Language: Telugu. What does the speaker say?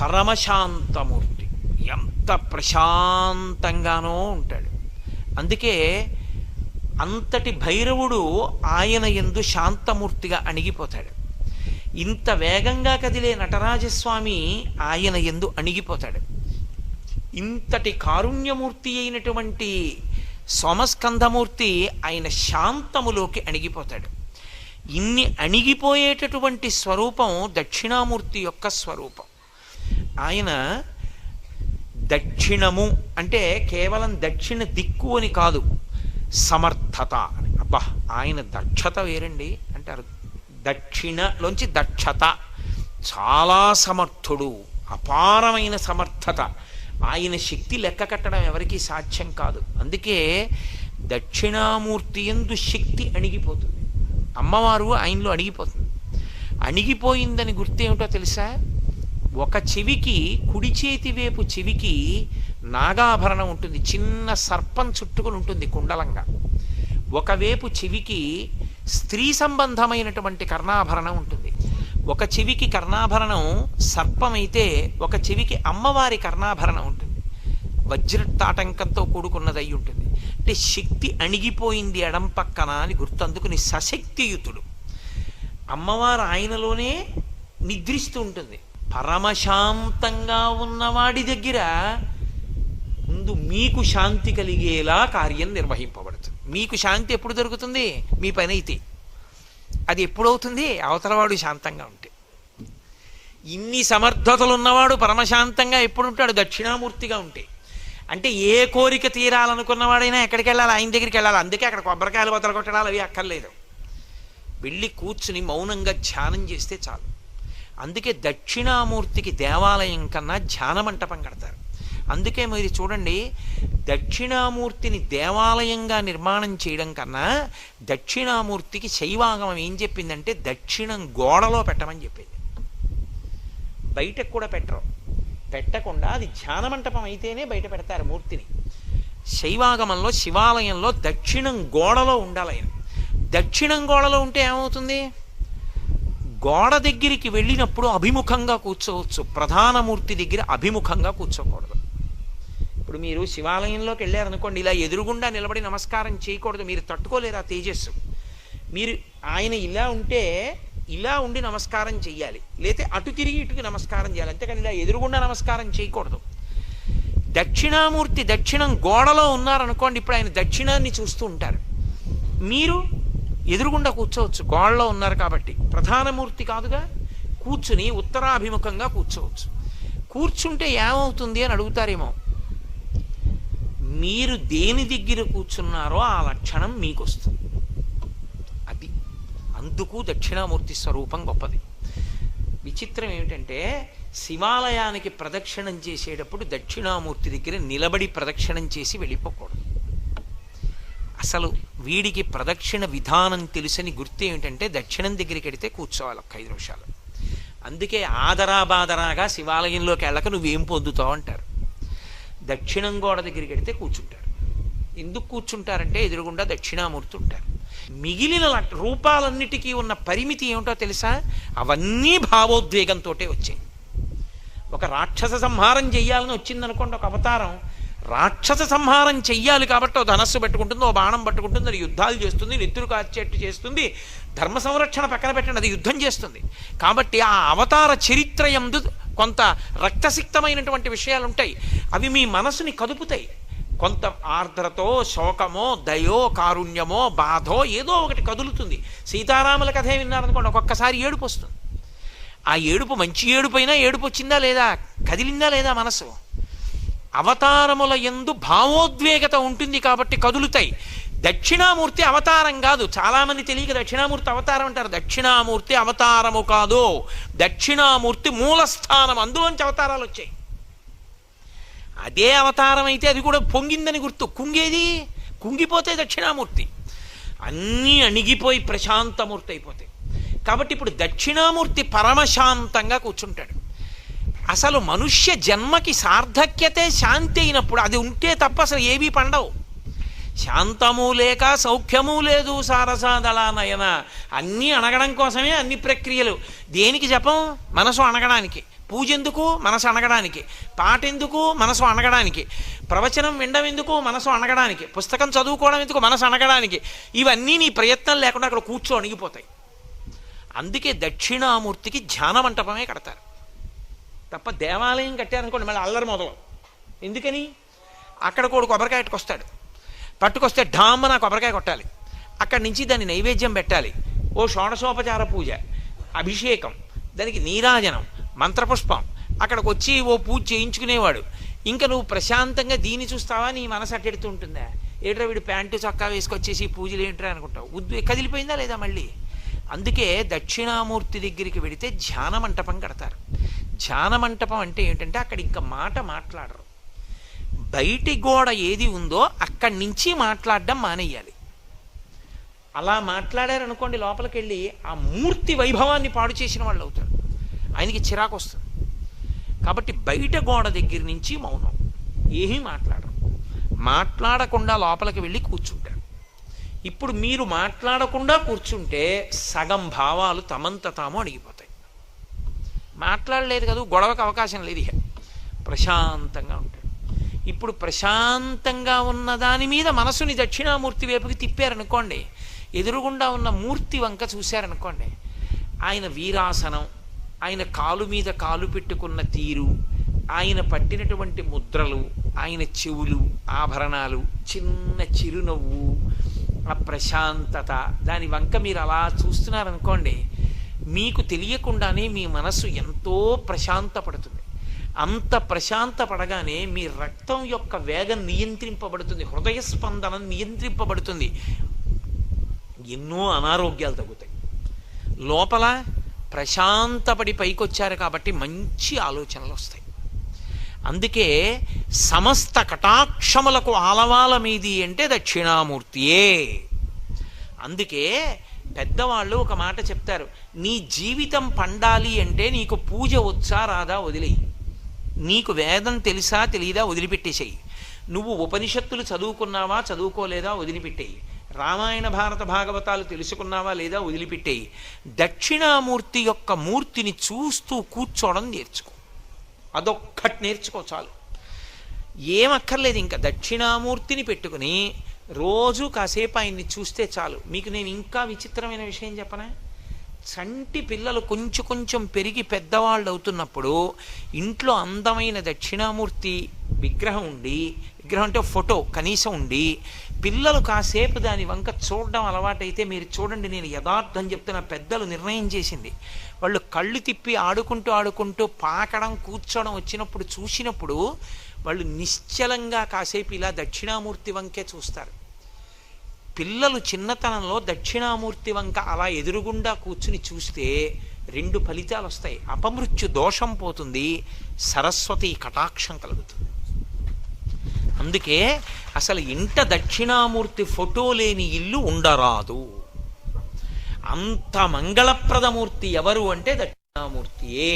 పరమశాంతమూర్తి. ఎంత ప్రశాంతంగానో ఉంటాడు. అందుకే అంతటి భైరవుడు ఆయన ఎందు శాంతమూర్తిగా అణిగిపోతాడు. ఇంత వేగంగా కదిలే నటరాజస్వామి ఆయన ఎందు అణిగిపోతాడు. ఇంతటి కారుణ్యమూర్తి అయినటువంటి సోమస్కంధమూర్తి ఆయన శాంతములోకి అణిగిపోతాడు. ఇన్ని అణిగిపోయేటటువంటి స్వరూపం దక్షిణామూర్తి యొక్క స్వరూపం. ఆయన దక్షిణము అంటే కేవలం దక్షిణ దిక్కు అని కాదు సమర్థత అని. అబ్బా ఆయన దక్షత వేరండి అంటారు. దక్షిణలోంచి దక్షత. చాలా సమర్థుడు అపారమైన సమర్థత. ఆయన శక్తి లెక్క కట్టడం ఎవరికీ సాధ్యం కాదు. అందుకే దక్షిణామూర్తి ఎందు శక్తి అణిగిపోతుంది. అమ్మవారు ఆయనలో అణిగిపోతుంది. అణిగిపోయిందని గుర్తేమిటో తెలుసా? ఒక చెవికి కుడి చేతి వైపు చెవికి నాగాభరణం ఉంటుంది. చిన్న సర్పం చుట్టుకుని ఉంటుంది కుండలంగా. ఒకవైపు చెవికి స్త్రీ సంబంధమైనటువంటి కర్ణాభరణం ఉంటుంది. ఒక చెవికి కర్ణాభరణం సర్పమైతే ఒక చెవికి అమ్మవారి కర్ణాభరణం ఉంటుంది. వజ్రతాటంకంతో కూడుకున్నదై ఉంటుంది. అంటే శక్తి అణిగిపోయింది ఎడం పక్కన అని గుర్తందుకుని సశక్తియుతుడు. అమ్మవారు ఆయనలోనే నిద్రిస్తూ ఉంటుంది. పరమశాంతంగా ఉన్నవాడి దగ్గర ముందు మీకు శాంతి కలిగేలా కార్యం నిర్వహింపబడుతుంది. మీకు శాంతి ఎప్పుడు దొరుకుతుంది? మీ పని అయితే. అది ఎప్పుడవుతుంది? అవతలవాడు శాంతంగా ఉంటే. ఇన్ని సమర్థతలు ఉన్నవాడు పరమశాంతంగా ఎప్పుడు ఉంటాడు దక్షిణామూర్తిగా ఉంటే. అంటే ఏ కోరిక తీరాలనుకున్నవాడైనా ఎక్కడికి వెళ్ళాలి? ఆయన దగ్గరికి వెళ్ళాలి. అందుకే అక్కడ కొబ్బరికాయలు బతలు కొట్టడాలు అవి అక్కర్లేదు. వెళ్ళి కూర్చుని మౌనంగా ధ్యానం చేస్తే చాలు. అందుకే దక్షిణామూర్తికి దేవాలయం కన్నా ధ్యాన మంటపం కడతారు. అందుకే మీరు చూడండి దక్షిణామూర్తిని దేవాలయంగా నిర్మాణం చేయడం కన్నా దక్షిణామూర్తికి శైవాగమం ఏం చెప్పిందంటే దక్షిణం గోడలో పెట్టమని చెప్పింది. బయటకు కూడా పెట్టరు. పెట్టకుండా అది ధ్యాన మంటపం అయితేనే బయట పెడతారు మూర్తిని. శైవాగమంలో శివాలయంలో దక్షిణం గోడలో ఉండాలి. దక్షిణం గోడలో ఉంటే ఏమవుతుంది? గోడ దగ్గరికి వెళ్ళినప్పుడు అభిముఖంగా కూర్చోవచ్చు. ప్రధాన మూర్తి దగ్గర అభిముఖంగా కూర్చోకూడదు. ఇప్పుడు మీరు శివాలయంలోకి వెళ్ళారనుకోండి ఇలా ఎదురుగుండా నిలబడి నమస్కారం చేయకూడదు. మీరు తట్టుకోలేరు ఆ తేజస్సు? మీరు ఆయన ఇలా ఉంటే ఇలా ఉండి నమస్కారం చేయాలి లేతే అటు తిరిగి ఇటుకి నమస్కారం చేయాలి. అంతేకాని ఇలా ఎదురుగుండా నమస్కారం చేయకూడదు. దక్షిణామూర్తి దక్షిణం గోడలో ఉన్నారనుకోండి ఇప్పుడు ఆయన దక్షిణాన్ని చూస్తూ ఉంటారు. మీరు ఎదురుగుండా కూర్చోవచ్చు. గోళ్ళలో ఉన్నారు కాబట్టి. ప్రధానమూర్తి కాదుగా? కూర్చుని ఉత్తరాభిముఖంగా కూర్చోవచ్చు. కూర్చుంటే ఏమవుతుంది అని అడుగుతారేమో? మీరు దేని దగ్గర కూర్చున్నారో ఆ లక్షణం మీకు వస్తుంది అది అందుకు దక్షిణామూర్తి స్వరూపం గొప్పది. విచిత్రం ఏమిటంటే శివాలయానికి ప్రదక్షిణం చేసేటప్పుడు దక్షిణామూర్తి దగ్గర నిలబడి ప్రదక్షిణం చేసి వెళ్ళిపోకూడదు. అసలు వీడికి ప్రదక్షిణ విధానం తెలుసని గుర్తు ఏమిటంటే దక్షిణం దగ్గరికి వెడితే కూర్చోవాలి ఒక ఐదు నిమిషాలు. అందుకే ఆదరా బాదరాగా శివాలయంలోకి వెళ్ళక నువ్వేం పొందుతావు అంటారు. దక్షిణం గోడ దగ్గరికి వెడితే కూర్చుంటారు. ఎందుకు కూర్చుంటారంటే ఎదురుగుండా దక్షిణామూర్తి ఉంటారు. మిగిలిన రూపాలన్నిటికీ ఉన్న పరిమితి ఏమిటో తెలుసా? అవన్నీ భావోద్వేగంతో వచ్చాయి. ఒక రాక్షస సంహారం చెయ్యాలని వచ్చిందనుకోండి ఒక అవతారం రాక్షస సంహారం చెయ్యాలి కాబట్టి ఓ ధనస్సు పెట్టుకుంటుంది ఓ బాణం పట్టుకుంటుంది అది యుద్ధాలు చేస్తుంది నెత్తురు కాచేట్టు చేస్తుంది ధర్మ సంరక్షణ పక్కన పెట్టండి అది యుద్ధం చేస్తుంది. కాబట్టి ఆ అవతార చరిత్ర ఎందు కొంత రక్తసిక్తమైనటువంటి విషయాలు ఉంటాయి అవి మీ మనసుని కదుపుతాయి. కొంత ఆర్ద్రతో శోకమో దయో కారుణ్యమో బాధో ఏదో ఒకటి కదులుతుంది. సీతారాముల కథే విన్నారనుకోండి ఒక్కొక్కసారి ఏడుపు వస్తుంది. ఆ ఏడుపు మంచి ఏడుపు అయినా ఏడుపు వచ్చిందా లేదా కదిలిందా లేదా మనసు? అవతారముల ఎందు భావోద్వేగత ఉంటుంది కాబట్టి కదులుతాయి. దక్షిణామూర్తి అవతారం కాదు. చాలామంది తెలియక దక్షిణామూర్తి అవతారం అంటారు. దక్షిణామూర్తి అవతారము కాదు. దక్షిణామూర్తి మూలస్థానం అందులోంచి అవతారాలు వచ్చాయి. అదే అవతారం అయితే అది కూడా పొంగిందని గుర్తు. కుంగేది? కుంగిపోతే దక్షిణామూర్తి. అన్నీ అణిగిపోయి ప్రశాంతమూర్తి అయిపోతాయి కాబట్టి ఇప్పుడు దక్షిణామూర్తి పరమశాంతంగా కూర్చుంటాడు. అసలు మనుష్య జన్మకి సార్థక్యతే శాంతి అయినప్పుడు అది ఉంటే తప్ప అసలు ఏవీ పండవు. శాంతము లేక సౌఖ్యము లేదు సారసాదళ నయన అన్నీ అణగడం కోసమే అన్ని ప్రక్రియలు. దేనికి జపం? మనసు అణగడానికి. పూజ ఎందుకు మనసు అణగడానికి. పాట ఎందుకు మనసు అణగడానికి. ప్రవచనం వినడం ఎందుకు? మనసు అణగడానికి. పుస్తకం చదువుకోవడం ఎందుకు? మనసు అణగడానికి. ఇవన్నీ నీ ప్రయత్నం లేకుండా అక్కడ కూర్చో అణిగిపోతాయి. అందుకే దక్షిణామూర్తికి ధ్యాన మంటపమే కడతారు. తప్ప దేవాలయం కట్టారనుకోండి మళ్ళీ అల్లరి మొదలు. ఎందుకని? అక్కడ కూడా కొబ్బరికాయ పట్టుకొస్తాడు పట్టుకొస్తే ఢామ్మన కొబ్బరికాయ కొట్టాలి. అక్కడి నుంచి దాన్ని నైవేద్యం పెట్టాలి. ఓ షోడశోపచార పూజ అభిషేకం దానికి నీరాజనం మంత్రపుష్పం. అక్కడికి వచ్చి ఓ పూజ చేయించుకునేవాడు. ఇంకా నువ్వు ప్రశాంతంగా దీన్ని చూస్తావా? నీ మనసు అట్టెడుతూ ఉంటుందా? ఏట్రా వీడు ప్యాంటు చొక్కా వేసుకొచ్చేసి పూజలు ఏంట్రా అనుకుంటావు? ఉద్వే కదిలిపోయిందా లేదా మళ్ళీ? అందుకే దక్షిణామూర్తి దగ్గరికి వెడితే ధ్యాన మంటపం కడతారు. ధ్యాన మంటపం అంటే ఏంటంటే అక్కడ ఇంకా మాట మాట్లాడరు. బయటి గోడ ఏది ఉందో అక్కడి నుంచి మాట్లాడడం మానేయాలి. అలా మాట్లాడారనుకోండి లోపలికి వెళ్ళి ఆ మూర్తి వైభవాన్ని పాడు చేసిన వాళ్ళు అవుతారు. ఆయనకి చిరాకు వస్తుంది. కాబట్టి బయట గోడ దగ్గర నుంచి మౌనం. ఏమీ మాట్లాడరు. మాట్లాడకుండా లోపలికి వెళ్ళి కూర్చుంటారు. ఇప్పుడు మీరు మాట్లాడకుండా కూర్చుంటే సగం భావాలు తమంత తాము అడిగిపోతారు మాట్లాడలేదు కదా గొడవకు అవకాశం లేదు ఇక. ప్రశాంతంగా ఉంటాడు. ఇప్పుడు ప్రశాంతంగా ఉన్న దాని మీద మనసుని దక్షిణామూర్తి వైపుకి తిప్పారనుకోండి ఎదురుగుండా ఉన్న మూర్తి వంక చూశారనుకోండి ఆయన వీరాసనం ఆయన కాలు మీద కాలు పెట్టుకున్న తీరు ఆయన పట్టినటువంటి ముద్రలు ఆయన చెవులు ఆభరణాలు చిన్న చిరునవ్వు ఆ ప్రశాంతత దాని వంక మీరు అలా చూస్తున్నారనుకోండి మీకు తెలియకుండానే మీ మనస్సు ఎంతో ప్రశాంతపడుతుంది. అంత ప్రశాంత పడగానే మీ రక్తం యొక్క వేగం నియంత్రింపబడుతుంది. హృదయ స్పందన నియంత్రింపబడుతుంది. ఎన్నో అనారోగ్యాలు తగ్గుతాయి. లోపల ప్రశాంతపడి పైకొచ్చారు కాబట్టి మంచి ఆలోచనలు వస్తాయి. అందుకే సమస్త కటాక్షములకు ఆలవాల మీది అంటే దక్షిణామూర్తియే. అందుకే పెద్దవాళ్ళు ఒక మాట చెప్తారు నీ జీవితం పండాలి అంటే నీకు పూజ వచ్చా రాదా వదిలేయి. నీకు వేదం తెలుసా తెలియదా వదిలిపెట్టేసేయి. నువ్వు ఉపనిషత్తులు చదువుకున్నావా చదువుకోలేదా వదిలిపెట్టేయి. రామాయణ భారత భాగవతాలు తెలుసుకున్నావా లేదా వదిలిపెట్టేయి. దక్షిణామూర్తి యొక్క మూర్తిని చూస్తూ కూర్చోవడం నేర్చుకో. అదొక్కటి నేర్చుకో చాలు. ఏమక్కర్లేదు ఇంకా. దక్షిణామూర్తిని పెట్టుకుని రోజు కాసేపు ఆయన్ని చూస్తే చాలు. మీకు నేను ఇంకా విచిత్రమైన విషయం చెప్పనా? చంటి పిల్లలు కొంచెం కొంచెం పెరిగి పెద్దవాళ్ళు అవుతున్నప్పుడు ఇంట్లో అందమైన దక్షిణామూర్తి విగ్రహం ఉండి విగ్రహం అంటే ఫోటో కనీసం ఉండి పిల్లలు కాసేపు దాని వంక చూడడం అలవాటైతే మీరు చూడండి నేను యథార్థం చెప్తున్న పెద్దలు నిర్ణయం చేసింది. వాళ్ళు కళ్ళు తిప్పి ఆడుకుంటూ ఆడుకుంటూ పాకడం కూర్చోవడం వచ్చినప్పుడు చూసినప్పుడు వాళ్ళు నిశ్చలంగా కాసేపు ఇలా దక్షిణామూర్తి వంకే చూస్తారు. పిల్లలు చిన్నతనంలో దక్షిణామూర్తి వంక అలా ఎదురుగుండా కూర్చుని చూస్తే రెండు ఫలితాలు వస్తాయి అపమృత్యు దోషం పోతుంది సరస్వతి కటాక్షం కలుగుతుంది. అందుకే అసలు ఇంట దక్షిణామూర్తి ఫోటో లేని ఇల్లు ఉండరాదు. అంత మంగళప్రదమూర్తి ఎవరు అంటే దక్షిణామూర్తియే.